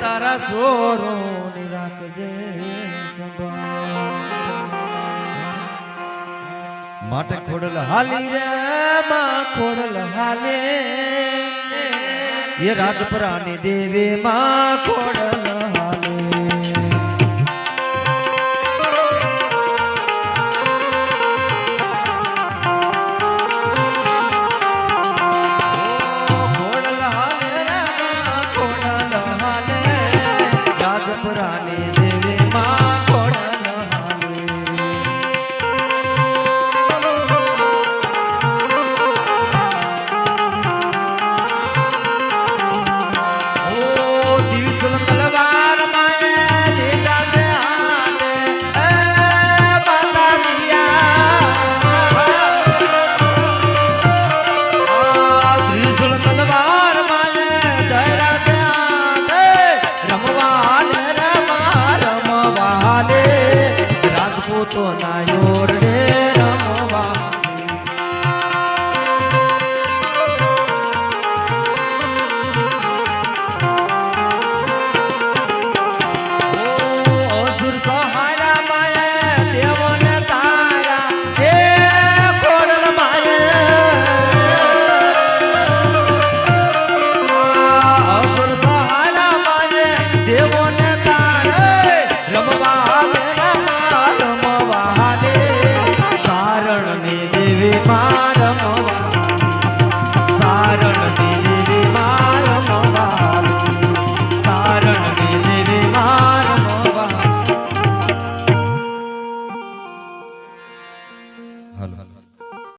તારા છોરો રાખજે માટે ખોડલ હાલી રે, માં ખોડલ હાલે. એ રાજપરાની દેવી માં ખોડલ રાજપરાની દેવી માં ખોડલ 做到 Halo. Halo.